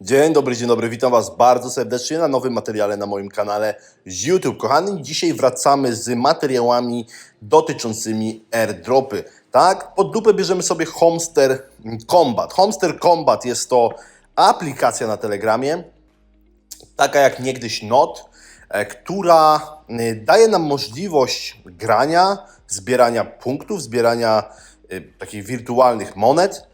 Dzień dobry, dzień dobry, witam Was bardzo serdecznie na nowym materiale na moim kanale z YouTube. Kochani, dzisiaj wracamy z materiałami dotyczącymi airdropy. Tak, pod lupę bierzemy sobie Homester Combat. Homester Combat jest to aplikacja na Telegramie, taka jak niegdyś Not, e, która e, daje nam możliwość grania, zbierania punktów, zbierania e, takich wirtualnych monet,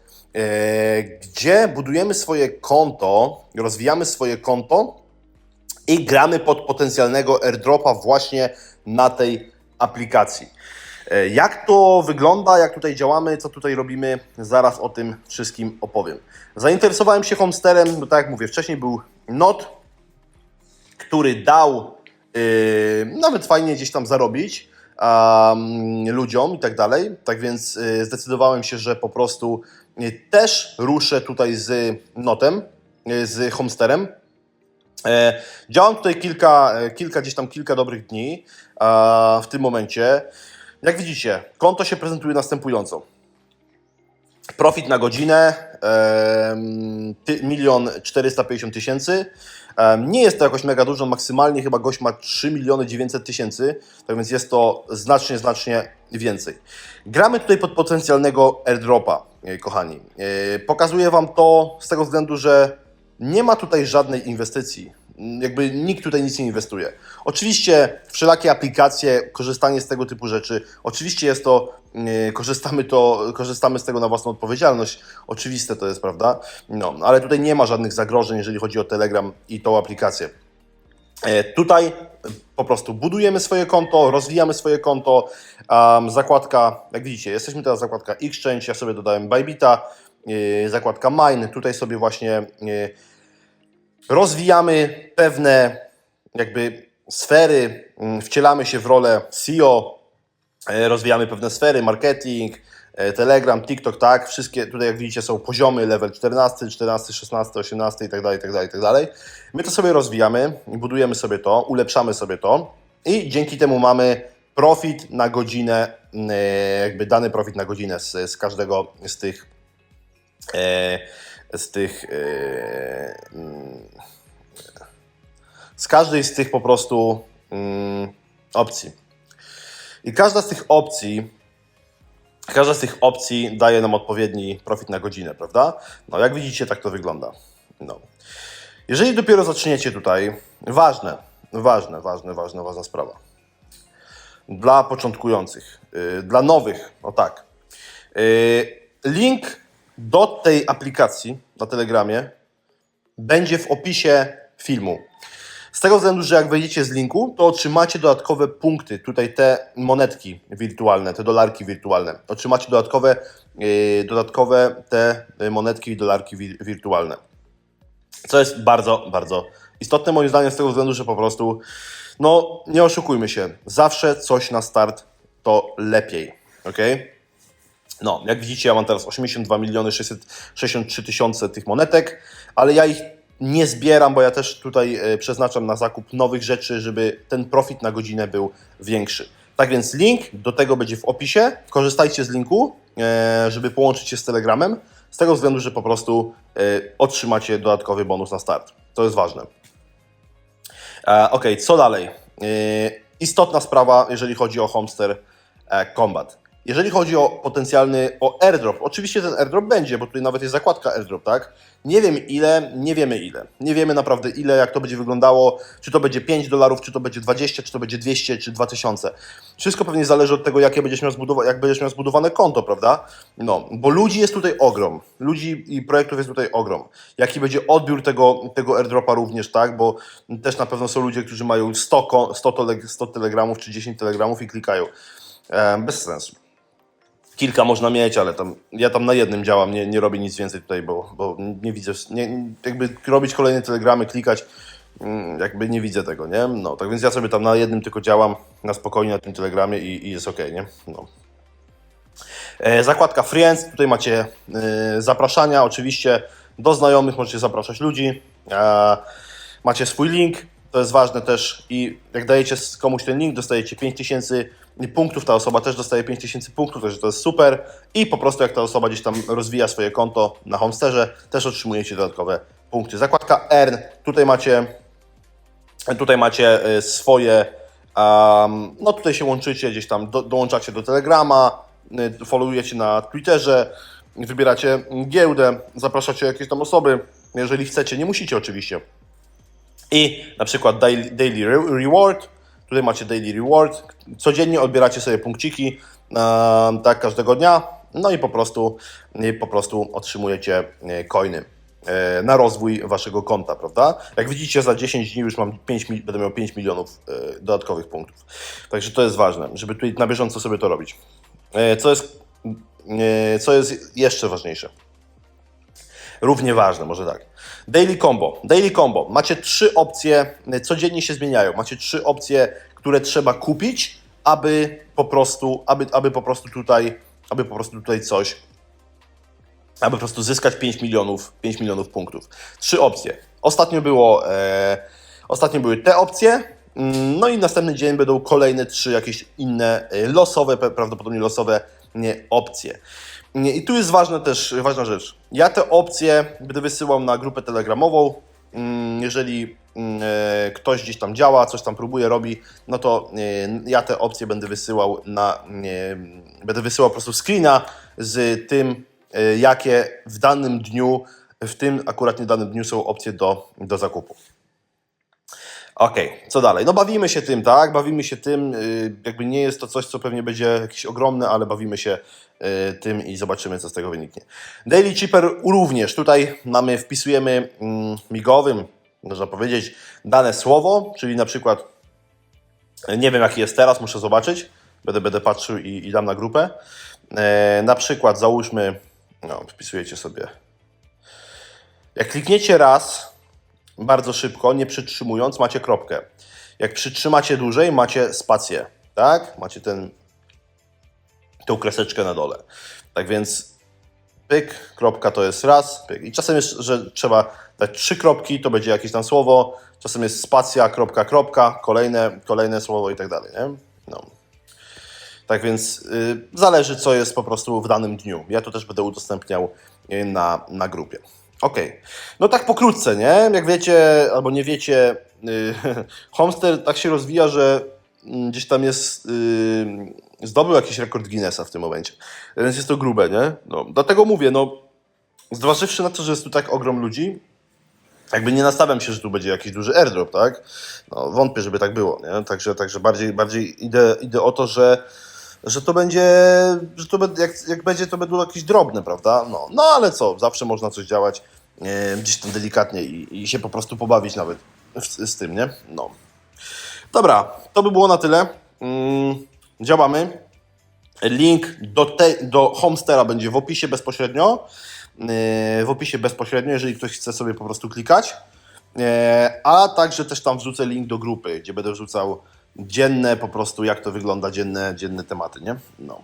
gdzie budujemy swoje konto, rozwijamy swoje konto i gramy pod potencjalnego airdropa właśnie na tej aplikacji. E, Jak to wygląda, jak tutaj działamy, co tutaj robimy, zaraz o tym wszystkim opowiem. Zainteresowałem się Homsterem, bo tak jak mówię, wcześniej był Not, który dał yy, nawet fajnie gdzieś tam zarobić um, ludziom i tak dalej. Tak więc yy, zdecydowałem się, że po prostu yy, też ruszę tutaj z Notem, yy, z Homsterem. E, Działam tutaj kilka, e, kilka, gdzieś tam kilka dobrych dni w tym momencie. Jak widzicie, konto się prezentuje następująco. Profit na godzinę milion 450 tysięcy. Nie jest to jakoś mega dużo, maksymalnie chyba gość ma 3 miliony 900 tysięcy, tak więc jest to znacznie, znacznie więcej. Gramy tutaj pod potencjalnego airdropa, e, kochani. E, Pokazuję Wam to z tego względu, że nie ma tutaj żadnej inwestycji. Mm, Jakby nikt tutaj nic nie inwestuje. Oczywiście wszelakie aplikacje, korzystanie z tego typu rzeczy, oczywiście jest to, yy, korzystamy, to, korzystamy z tego na własną odpowiedzialność. Oczywiste to jest, prawda? No, ale tutaj nie ma żadnych zagrożeń, jeżeli chodzi o Telegram i tą aplikację. E, Tutaj po prostu budujemy swoje konto, rozwijamy swoje konto. Um, zakładka, jak widzicie, jesteśmy teraz zakładka Exchange, ja sobie dodałem Bybita, yy, zakładka Mine, tutaj sobie właśnie yy, rozwijamy pewne jakby sfery, mm, wcielamy się w rolę CEO, e, rozwijamy pewne sfery, marketing, e, Telegram, TikTok, tak, wszystkie tutaj jak widzicie są poziomy, level 14, 14, 16, 18 i tak dalej, tak dalej, tak dalej. My to sobie rozwijamy, budujemy sobie to, ulepszamy sobie to i dzięki temu mamy profit na godzinę, mm, e, jakby dany profit na godzinę z, z każdego z tych z tych e, mm, z każdej z tych po prostu mm, opcji. I każda z tych opcji, każda z tych opcji daje nam odpowiedni profit na godzinę, prawda? No, jak widzicie, tak to wygląda. No. Jeżeli dopiero zaczniecie tutaj, ważne, ważne, ważne, ważna, ważna sprawa. Dla początkujących, yy, dla nowych, o tak. Yy, link do tej aplikacji na Telegramie będzie w opisie filmu. Z tego względu, że jak wejdziecie z linku, to otrzymacie dodatkowe punkty. Tutaj te monetki wirtualne, te dolarki wirtualne. Otrzymacie dodatkowe, yy, dodatkowe te monetki i dolarki wi- wirtualne. Co jest bardzo, bardzo istotne moim zdaniem z tego względu, że po prostu, no nie oszukujmy się, zawsze coś na start to lepiej, ok? No, jak widzicie, ja mam teraz 82 miliony 663 tysiące tych monetek, ale ja ich nie zbieram, bo ja też tutaj e, przeznaczam na zakup nowych rzeczy, żeby ten profit na godzinę był większy. Tak więc link do tego będzie w opisie. Korzystajcie z linku, e, żeby połączyć się z Telegramem, z tego względu, że po prostu e, otrzymacie dodatkowy bonus na start. To jest ważne. Ok, co dalej? Istotna sprawa, jeżeli chodzi o Homester e, Combat. Jeżeli chodzi o potencjalny, o airdrop, oczywiście ten airdrop będzie, bo tutaj nawet jest zakładka airdrop, tak? Nie wiem ile, nie wiemy ile. Nie wiemy naprawdę ile, jak to będzie wyglądało, czy to będzie 5 dolarów, czy to będzie 20, czy to będzie 200, czy 2000. Wszystko pewnie zależy od tego, jakie będziesz miał, zbudowa- jak będziesz miał zbudowane konto, prawda? No, bo ludzi jest tutaj ogrom. Ludzi i projektów jest tutaj ogrom. Jaki będzie odbiór tego, tego airdropa również, tak? Bo też na pewno są ludzie, którzy mają 100, ko- 100, tele- 100 telegramów, czy 10 telegramów i klikają. E, bez sensu. Kilka można mieć, ale tam, ja tam na jednym działam, nie, nie robię nic więcej tutaj, bo, bo nie widzę, nie, jakby robić kolejne telegramy, klikać, mm, jakby nie widzę tego, nie? No, tak więc ja sobie tam na jednym tylko działam, na spokojnie na tym telegramie i, i jest ok, nie? No. E, Zakładka Friends, tutaj macie e, zapraszania, oczywiście do znajomych możecie zapraszać ludzi. E, Macie swój link, to jest ważne też i jak dajecie komuś ten link, dostajecie 5000 punktów, ta osoba też dostaje 5000 punktów, także to jest super i po prostu jak ta osoba gdzieś tam rozwija swoje konto na Homsterze, też otrzymujecie dodatkowe punkty. Zakładka Earn, tutaj macie, tutaj macie e, swoje, um, no tutaj się łączycie, gdzieś tam do, dołączacie do Telegrama, y, followujecie na Twitterze, wybieracie giełdę, zapraszacie jakieś tam osoby, jeżeli chcecie, nie musicie oczywiście. I na przykład daily, daily re- reward, tutaj macie daily reward, codziennie odbieracie sobie punkciki, e, tak każdego dnia, no i po prostu, po prostu otrzymujecie e, coiny e, na rozwój waszego konta, prawda? Jak widzicie, za 10 dni już mam 5, mil- będę miał 5 milionów dodatkowych punktów. Także to jest ważne, żeby tutaj na bieżąco sobie to robić. Co jest, co jest jeszcze ważniejsze? Równie ważne, może tak. Daily Combo. Daily Combo. Macie trzy opcje, y, codziennie się zmieniają. Macie trzy opcje, które trzeba kupić, aby po prostu, aby, aby po prostu tutaj, aby po prostu tutaj coś, aby po prostu zyskać 5 milionów, 5 milionów punktów. Trzy opcje. Ostatnio było, e, ostatnio były te opcje, mm, no i następny dzień będą kolejne trzy jakieś inne e, losowe, prawdopodobnie losowe nie, opcje. I tu jest ważna też ważna rzecz. Ja te opcje będę wysyłał na grupę telegramową. Mm, Jeżeli mm, e, ktoś gdzieś tam działa, coś tam próbuje, robi, no to e, ja te opcje będę wysyłał na. e, Będę wysyłał po prostu screena z tym, jakie w danym dniu, w tym akurat nie danym dniu są opcje do, do zakupu. Okej, co dalej? No bawimy się tym, tak? Bawimy się tym. y, Jakby nie jest to coś, co pewnie będzie jakieś ogromne, ale bawimy się y, tym i zobaczymy, co z tego wyniknie. Daily Cheaper również. Tutaj mamy, wpisujemy mm, migowym, można powiedzieć, dane słowo, czyli na przykład nie wiem, jaki jest teraz, muszę zobaczyć. Będę, będę patrzył i, i dam na grupę. E, na przykład załóżmy, no, wpisujecie sobie. Jak klikniecie raz, bardzo szybko, nie przytrzymując, macie kropkę. Jak przytrzymacie dłużej, macie spację, tak? Macie ten, tą kreseczkę na dole. Tak więc pyk, kropka to jest raz, pyk. I czasem jest, że trzeba dać trzy kropki, to będzie jakieś tam słowo, czasem jest spacja, kropka, kropka, kolejne, kolejne słowo i tak dalej, nie? No. Tak więc y, zależy, co jest po prostu w danym dniu. Ja to też będę udostępniał y, na, na grupie. Okej. No tak pokrótce, nie? Jak wiecie, albo nie wiecie, y, Homester tak się rozwija, że mm, gdzieś tam jest, y, zdobył jakiś rekord Guinnessa w tym momencie. Więc jest to grube, nie? No, dlatego mówię, no, zważywszy na to, że jest tu tak ogrom ludzi, jakby nie nastawiam się, że tu będzie jakiś duży airdrop, tak? No, wątpię, żeby tak było, nie? Także, także bardziej, bardziej idę, idę o to, że, że to będzie, że to będzie, jak, jak będzie, to będą jakieś drobne, prawda? No, no ale co, zawsze można coś działać e, gdzieś tam delikatnie i, i się po prostu pobawić nawet z, z tym, nie? No. Dobra, to by było na tyle. Mm, działamy. Link do, te, do Homestera będzie w opisie bezpośrednio. Yy, W opisie bezpośrednio, jeżeli ktoś chce sobie po prostu klikać. Yy, A także też tam wrzucę link do grupy, gdzie będę wrzucał dzienne po prostu, jak to wygląda, dzienne, dzienne tematy, nie? No.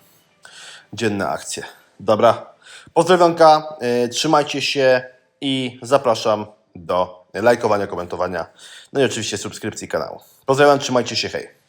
Dzienne akcje. Dobra. Pozdrowionka, yy, trzymajcie się i zapraszam do lajkowania, komentowania, no i oczywiście subskrypcji kanału. Pozdrawiam, trzymajcie się, hej.